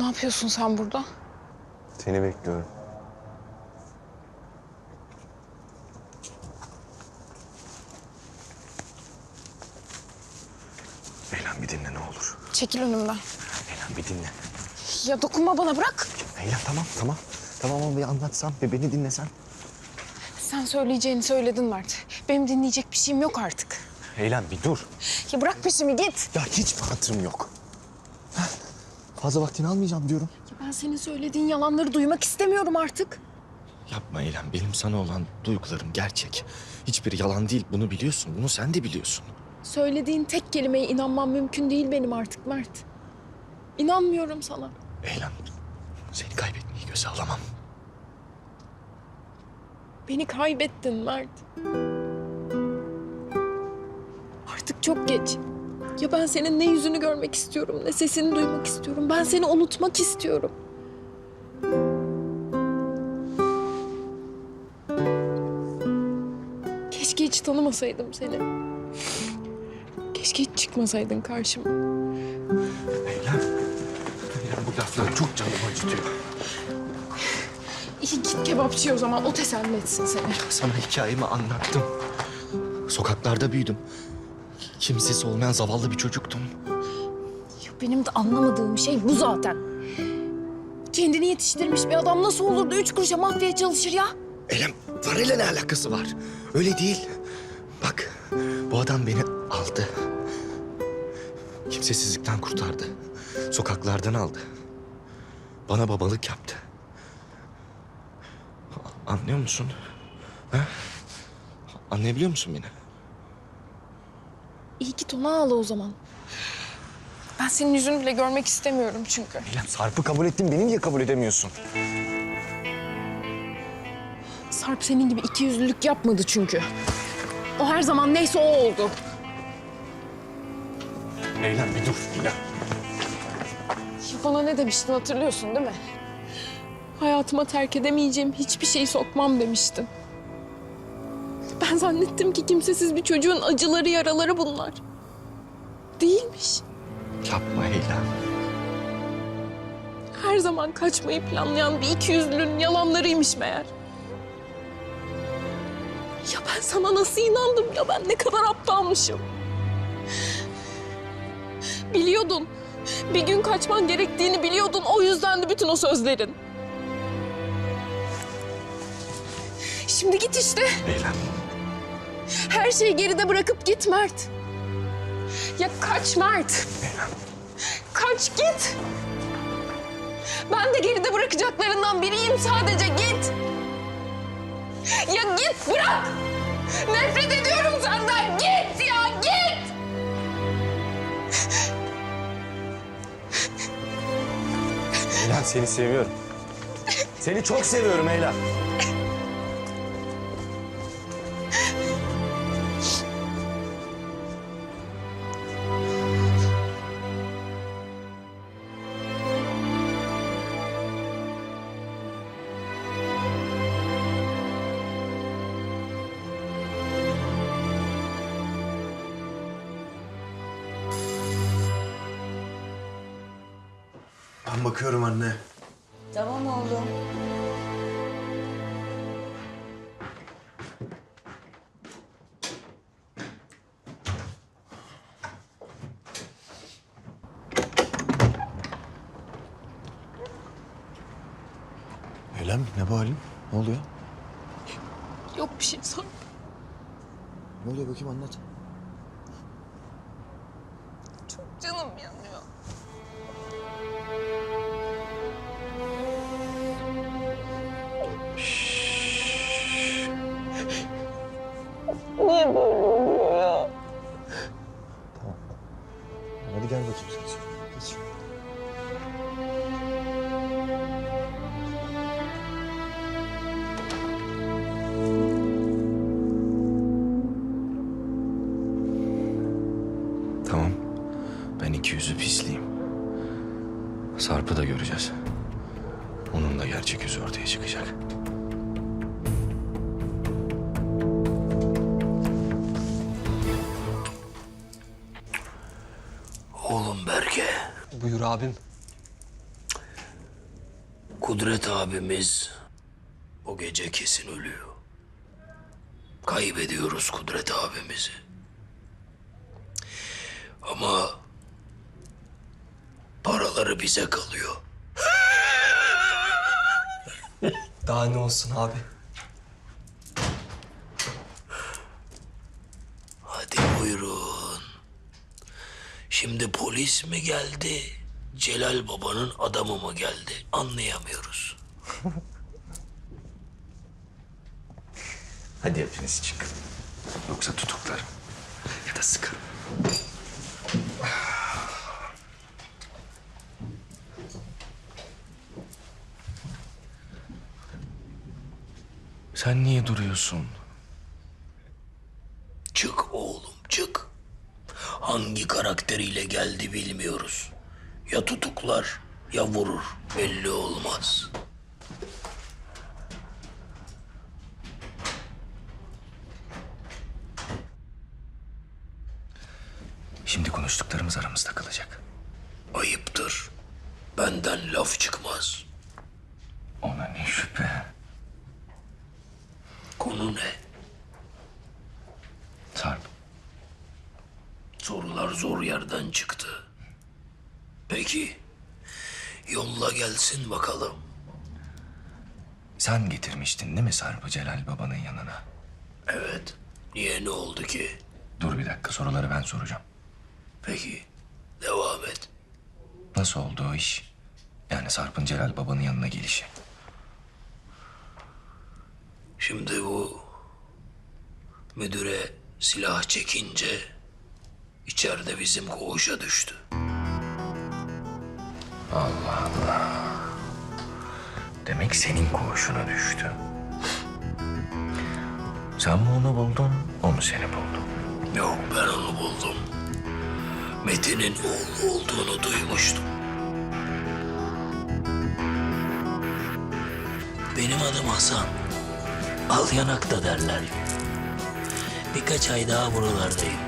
Ne yapıyorsun sen burada? Seni bekliyorum. Eylem bir dinle ne olur. Çekil önümden. Eylem bir dinle. Ya dokunma bana bırak. Eylem tamam tamam. Tamam ama bir anlatsam ve beni dinlesen. Sen söyleyeceğini söyledin Mert. Benim dinleyecek bir şeyim yok artık. Eylem bir dur. Ya bırak peşimi git. Ya hiç hatırım yok? Fazla vaktini almayacağım diyorum. Ya ben senin söylediğin yalanları duymak istemiyorum artık. Yapma Eylem. Benim sana olan duygularım gerçek. Hiçbir yalan değil. Bunu biliyorsun. Bunu sen de biliyorsun. Söylediğin tek kelimeye inanmam mümkün değil benim artık Mert. İnanmıyorum sana. Eylem, seni kaybetmeyi göze alamam. Beni kaybettin Mert. Artık çok geç. Ya ben senin ne yüzünü görmek istiyorum, ne sesini duymak istiyorum. Ben seni unutmak istiyorum. Keşke hiç tanımasaydım seni. Keşke hiç çıkmasaydın karşıma. Eylem, Eylem bu laflar çok canımı acıtıyor. İyi git kebapçıya o zaman, o teselli etsin seni. Sana hikayemi anlattım. Sokaklarda büyüdüm. Kimsesi olmayan zavallı bir çocuktum. Ya benim de anlamadığım şey bu zaten. Kendini yetiştirmiş bir adam nasıl olur da üç kuruşa mafyaya çalışır ya? Eylem, parayla ne alakası var? Öyle değil. Bak, bu adam beni aldı. Kimsesizlikten kurtardı. Sokaklardan aldı. Bana babalık yaptı. Anlıyor musun? Ha? Anlayabiliyor musun beni? İyi git onu ağla o zaman. Ben senin yüzünü bile görmek istemiyorum çünkü. Eylem, Sarp'ı kabul ettin. Beni niye kabul edemiyorsun? Sarp senin gibi iki yüzlülük yapmadı çünkü. O her zaman neyse o oldu. Eylem bir dur. Eylem. Bana ne demiştin hatırlıyorsun değil mi? Hayatıma terk edemeyeceğim hiçbir şeyi sokmam demiştin. Ben zannettim ki kimsesiz bir çocuğun acıları yaraları bunlar. Değilmiş. Yapma Eylem. Her zaman kaçmayı planlayan bir ikiyüzlünün yalanlarıymış meğer. Ya ben sana nasıl inandım ya ben ne kadar aptalmışım. Biliyordun. Bir gün kaçman gerektiğini biliyordun. O yüzden de bütün o sözlerin. Şimdi git işte. Eylem. Her şeyi geride bırakıp git Mert. Ya kaç Mert. Kaç git. Ben de geride bırakacaklarından biriyim sadece git. Ya git bırak. Nefret ediyorum senden git ya git. Eylem seni seviyorum. Seni çok seviyorum Eylem. Ne bu halin? Ne oluyor? Yok bir şey sor. Ne oluyor bakayım anlat. Çok canım yanıyor. Berke. Buyur abim. Kudret abimiz o gece kesin ölüyor. Kaybediyoruz Kudret abimizi. Ama paraları bize kalıyor. Daha ne olsun abi? Hadi buyurun. Şimdi polis mi geldi? Celal babanın adamı mı geldi? Anlayamıyoruz. Hadi hepiniz çıkın. Yoksa tutuklarım. Ya da sıkarım. Sen niye duruyorsun? Çık oğlum. Hangi karakteriyle geldi bilmiyoruz. Ya tutuklar ya vurur. Belli olmaz. Şimdi konuştuklarımız aramızda kalacak. Ayıptır. Benden laf çıkmaz. Ona ne şüphe. Peki. Yolla gelsin bakalım. sen getirmiştin değil mi Sarp'ı Celal babanın yanına? Evet. Niye ne oldu ki? Dur bir dakika soruları ben soracağım. Peki. Devam et. Nasıl oldu o iş? Yani Sarp'ın Celal babanın yanına gelişi. Şimdi bu müdüre silah çekince içeride bizim koğuşa düştü. Demek senin koğuşuna düştü. Sen mi onu buldun, onu seni buldu. Yok ben onu buldum. Metin'in oğlu olduğunu duymuştum. Benim adım Hasan. Al yanakta derler. Birkaç ay daha buralardayım.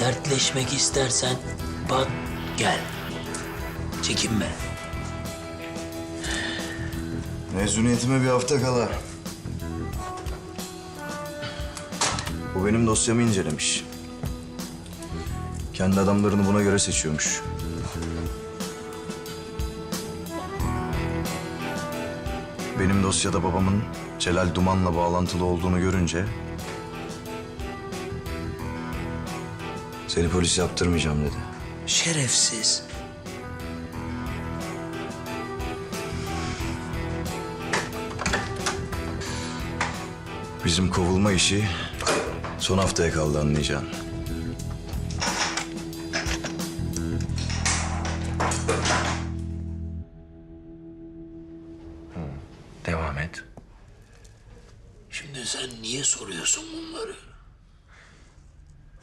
Dertleşmek istersen bak gel. Çekinme. Mezuniyetime bir hafta kala. Bu benim dosyamı incelemiş. Kendi adamlarını buna göre seçiyormuş. Benim dosyada babamın Celal Duman'la bağlantılı olduğunu görünce... ...seni polis yaptırmayacağım dedi. Şerefsiz. Bizim kovulma işi son haftaya kaldı anlayacağın. Devam et. Şimdi sen niye soruyorsun bunları?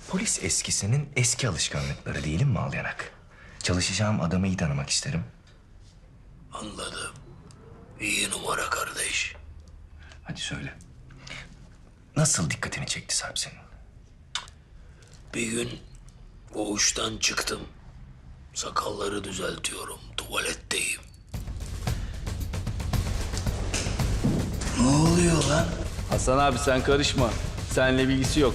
Polis eskisinin eski alışkanlıkları değilim mi Alyanak? Çalışacağım adamı iyi tanımak isterim. Anladım. İyi numara kardeş. Hadi söyle. Nasıl dikkatini çekti Sarp senin? Bir gün koğuştan çıktım. Sakalları düzeltiyorum. Tuvaletteyim. Ne oluyor lan? Hasan abi sen karışma. Seninle bilgisi yok.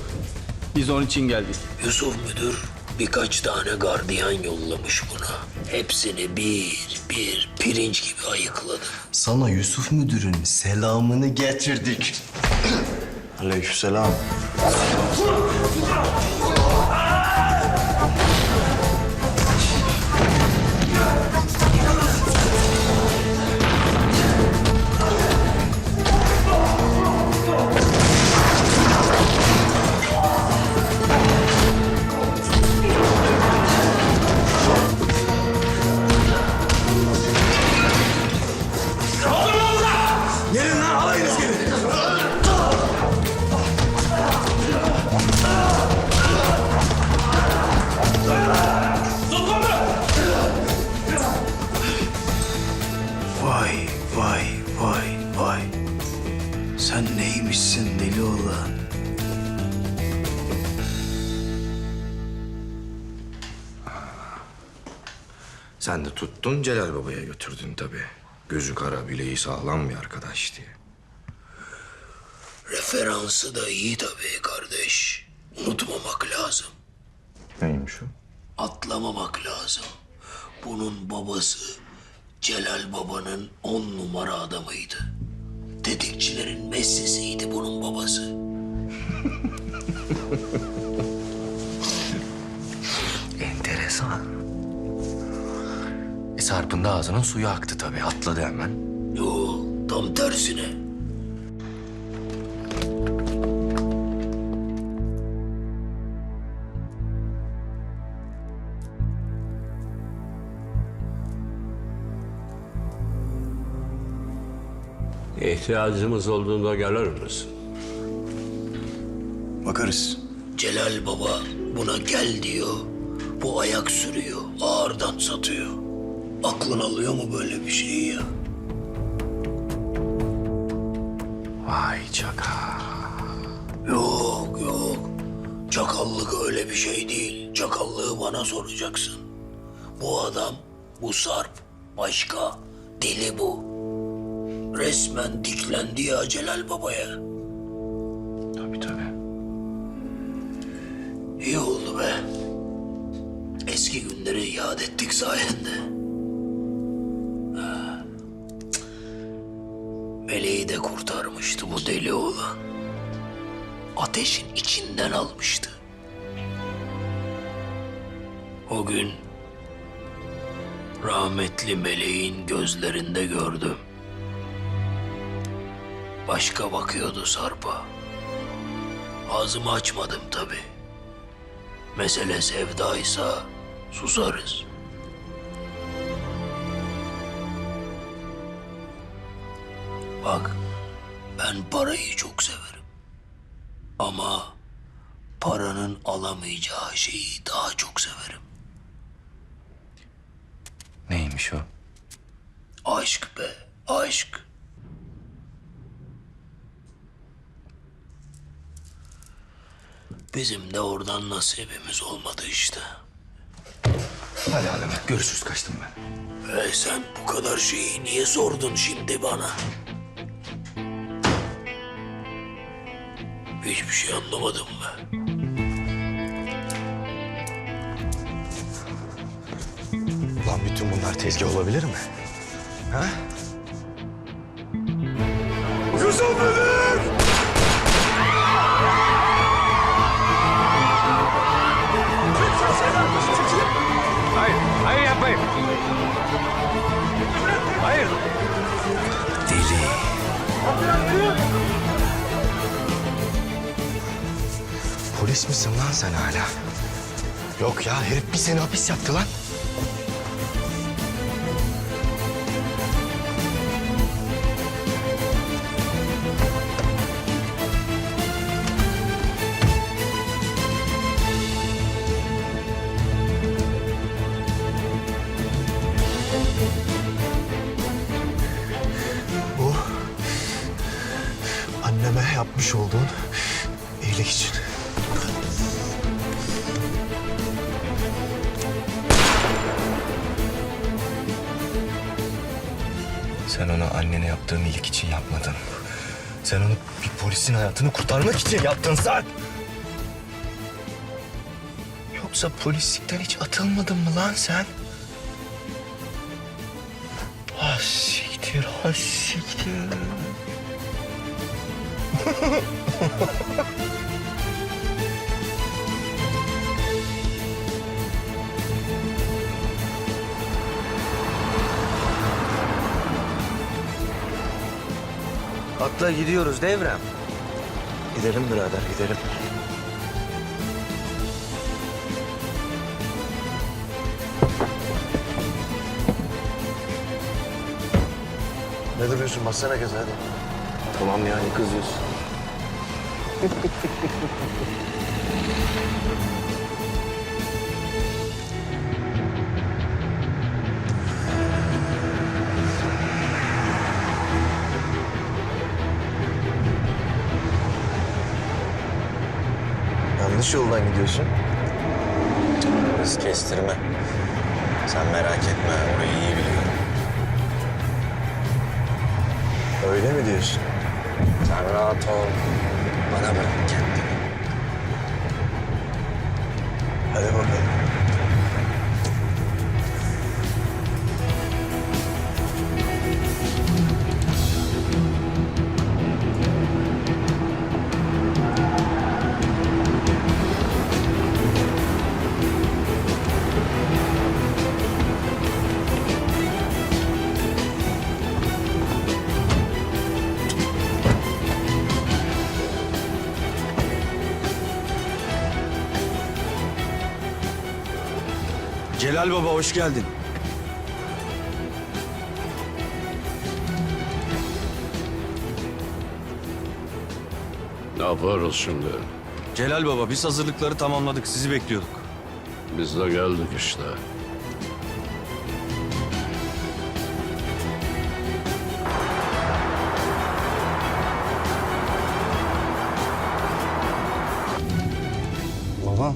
Biz onun için geldik. Yusuf müdür birkaç tane gardiyan yollamış buna. Hepsini bir bir pirinç gibi ayıkladım. Sana Yusuf müdürün selamını getirdik. Aleykümselam. Celal Baba'ya götürdün tabii. Gözü kara bileği sağlam bir arkadaş diye. Referansı da iyi tabii kardeş. Unutmamak lazım. Neymiş o? Atlamamak lazım. Bunun babası Celal Baba'nın on numara adamıydı. Tetikçilerin Messi'siydi bunun babası. Enteresan. E Sarp'ın da ağzının suyu aktı tabii. Atladı hemen. Yo, tam tersine. İhtiyacımız olduğunda gelir misin? Bakarız. Celal Baba buna gel diyor. Bu ayak sürüyor. Ağırdan satıyor. Aklın alıyor mu böyle bir şeyi ya? Vay çaka. Yok yok. Çakallık öyle bir şey değil. Çakallığı bana soracaksın. Bu adam, bu Sarp, başka. Deli bu. Resmen diklendi ya Celal Baba'ya. Tabii tabii. İyi oldu be. Eski günleri yad ettik sayende. Meleği de kurtarmıştı bu deli oğlan. Ateşin içinden almıştı. O gün rahmetli meleğin gözlerinde gördüm. Başka bakıyordu Sarp'a. Ağzımı açmadım tabii. Mesele sevdaysa susarız. Bak, ben parayı çok severim. Ama paranın alamayacağı şeyi daha çok severim. Neymiş o? Aşk be, aşk. Bizim de oradan nasibimiz olmadı işte. Hadi Aleme. Görüşürüz kaçtım ben. E sen bu kadar şeyi niye sordun şimdi bana? Hiçbir şey anlamadım ben. Lan bütün bunlar tezgah olabilir mi? Ha? Misin lan sen hala? Yok ya herif bir sene hapis yattı lan. Hayatını kurtarmak için yaptın sen. Yoksa polislikten hiç atılmadın mı lan sen? Ha siktir, ha siktir. Atla gidiyoruz devrem. Gidelim birader gidelim. Ne duruyorsun? Bassana gaza hadi. Tamam yani kızıyorsun. Yanlış yoldan gidiyorsun. Hız kestirme. Sen merak etme, orayı iyi biliyorum. Öyle mi diyorsun? Sen rahat ol. Bana bırak kendini. Hadi bakalım. Celal Baba hoş geldin. Ne yapıyoruz şimdi? Celal Baba biz hazırlıkları tamamladık. Sizi bekliyorduk. Biz de geldik işte. Baba.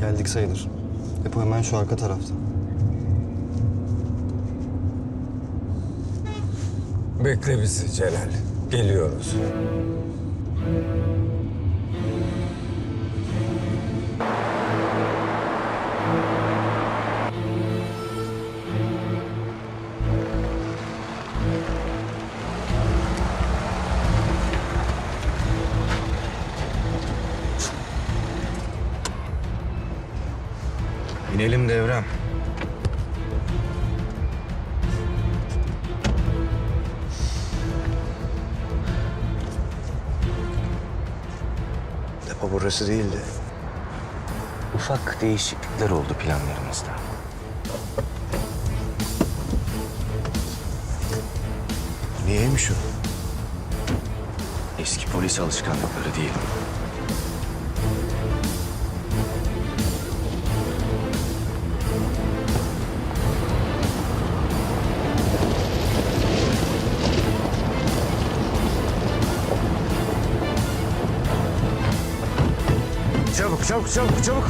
Geldik sayılır. Depo hemen şu arka tarafta. Bekle bizi Celal. Geliyoruz. Burası değildi. Ufak değişiklikler oldu planlarımızda. Niyeymiş o? Eski polis alışkanlıkları değil. Çabuk, çabuk, çabuk.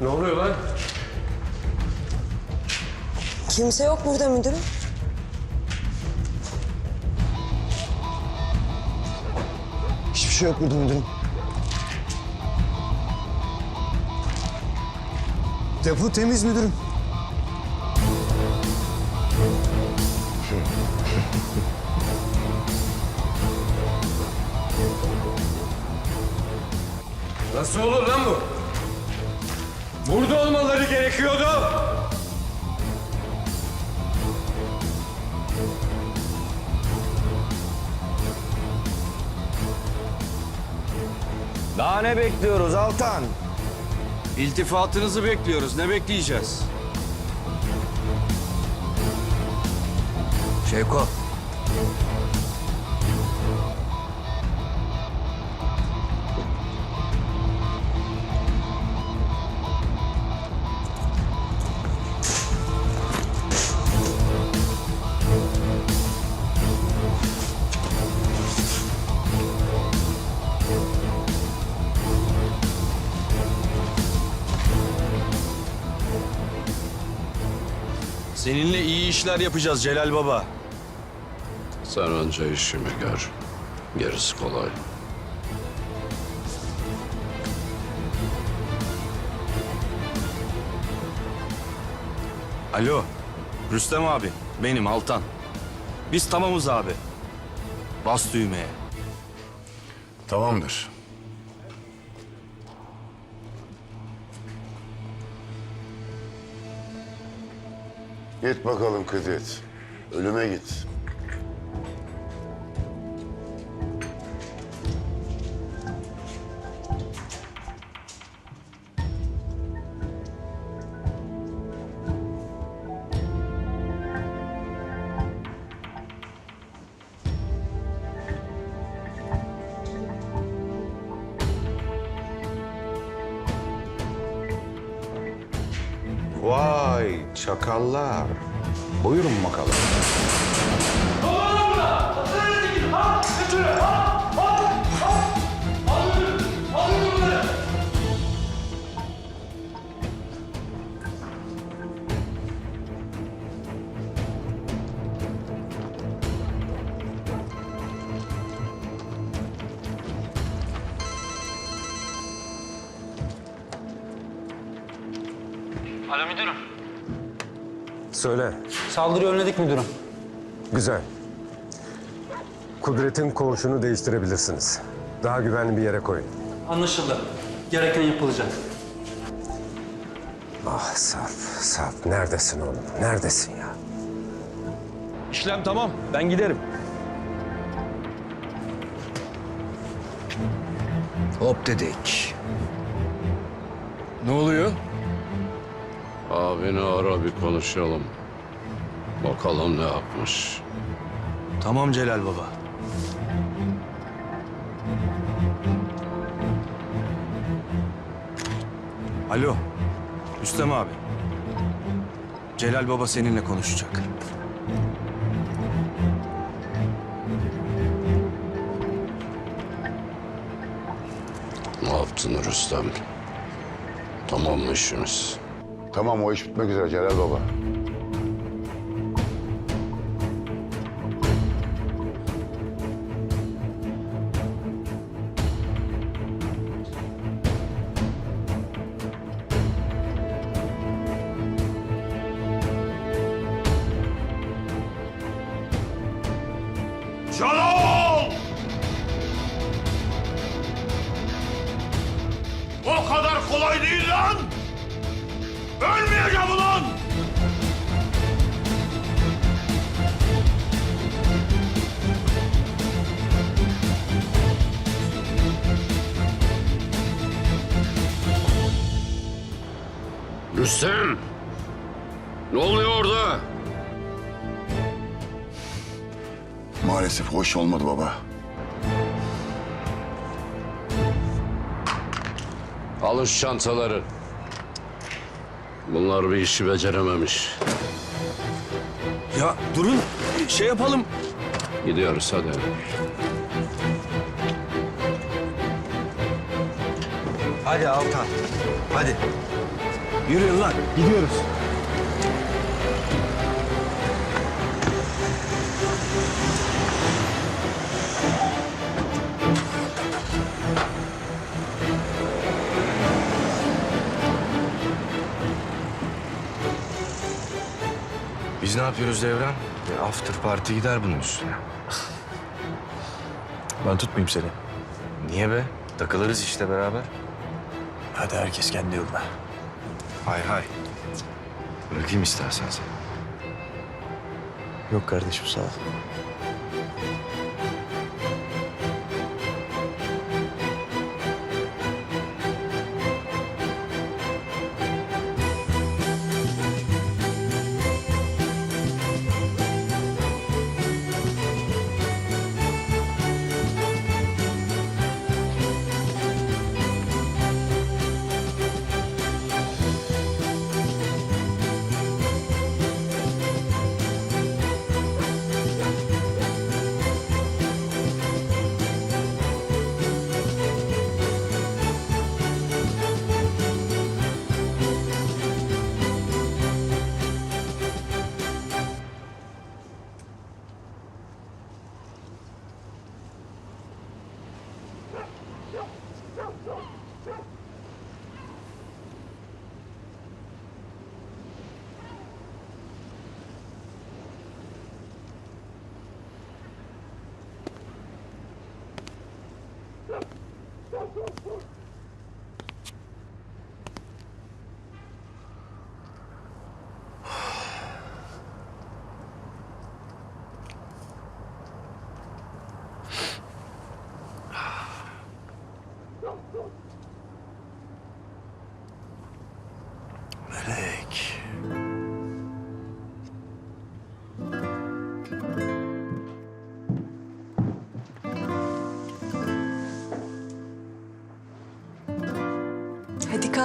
Ne oluyor lan? Kimse yok burada müdürüm. Hiçbir şey yok burada müdürüm. Depo temiz müdürüm. Nasıl olur lan bu? Burada olmaları gerekiyordu. Daha ne bekliyoruz Altan? İltifatınızı bekliyoruz. Ne bekleyeceğiz? Şevko. Seninle iyi işler yapacağız Celal Baba. Sen önce işimi gör. Gerisi kolay. Alo. Rüstem abi. Benim Altan. Biz tamamız abi. Bas düğmeye. Tamamdır. Git bakalım Kıdret. Ölüme git. Çakallar. Buyurun bakalım. Alo müdürüm. Söyle. Saldırıyı önledik müdürüm. Güzel. Kudret'in koğuşunu değiştirebilirsiniz. Daha güvenli bir yere koyun. Anlaşıldı. Gereken yapılacak. Ah Sarp, Sarp. Neredesin oğlum? Neredesin ya? İşlem tamam. Ben giderim. Hop dedik. Ne oluyor? Abini ara bir konuşalım. Bakalım ne yapmış. Tamam Celal Baba. Alo. Rüstem abi. Celal Baba seninle konuşacak. Ne yaptın Rüstem? Tamam mı işimiz? Tamam o iş bitmek üzere Celal Baba. Maalesef hoş olmadı baba. Alın şu çantaları. Bunlar bir işi becerememiş. Ya durun. Şey yapalım. Gidiyoruz hadi. Hadi Altan. Hadi. Yürüyün lan. Gidiyoruz. Ne yapıyoruz Devran? Bir after party gider bunun üstüne. Ben tutmayayım seni. Niye be? Takılırız işte beraber. Hadi herkes kendi yoluna. Hay hay. Bırakayım istersen seni. Yok kardeşim sağ ol.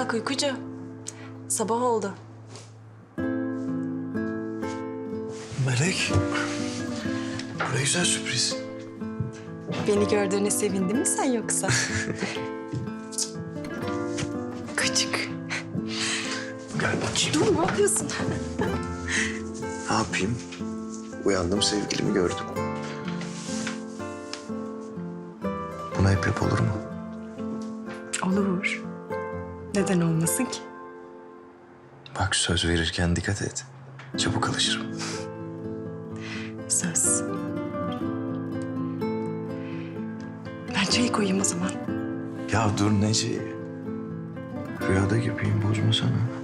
Kalk uykucu. Sabah oldu. Melek. Bu ne güzel sürpriz. Beni gördüğüne sevindin mi sen yoksa? Küçük. Gel bakayım. Dur ne yapıyorsun? Ne yapayım? Uyandım sevgilimi gördüm. Buna hep yap olur mu? Olur. Neden olmasın ki? Bak söz verirken dikkat et. Çabuk alışırım. Söz. Ben çayı koyayım o zaman. Ya dur Neci. Rüyada gibiyim bozma sana.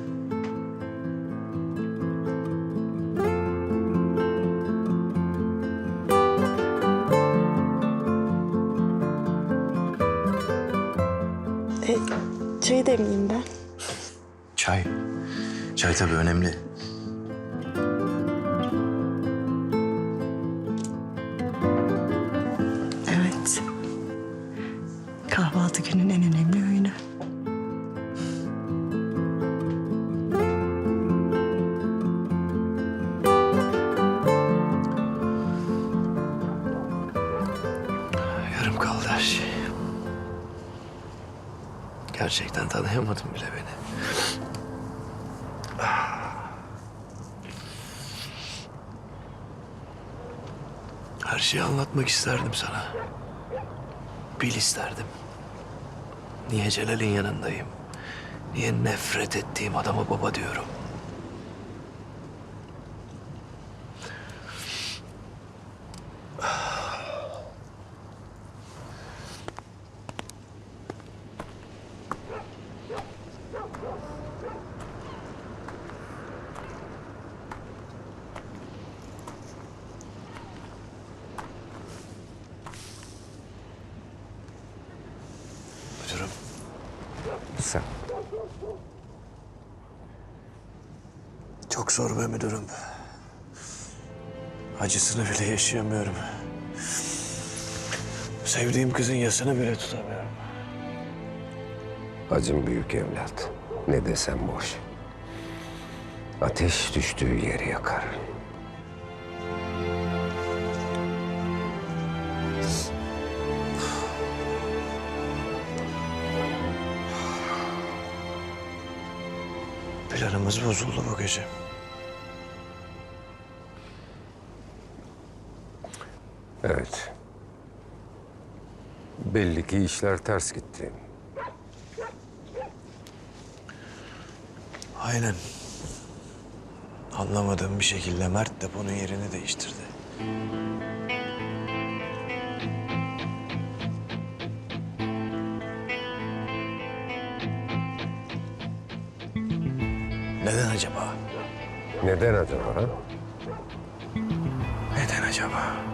E, çayı demleyeyim ben. Çay. Çay tabii önemli. Anlatmak isterdim sana. Bil isterdim. Niye Celal'in yanındayım? Niye nefret ettiğim adama baba diyorum? Müdürüm. Sen. Be müdürüm. Acısını bile yaşayamıyorum. Sevdiğim kızın yasını bile tutamıyorum. Acım büyük evlat. Ne desem boş. Ateş düştüğü yeri yakar. Planımız bozuldu bu gece. Belli ki işler ters gitti. Aynen. Anlamadığım bir şekilde Mert de bunun yerini değiştirdi. Neden acaba? Neden acaba? ha? Neden acaba?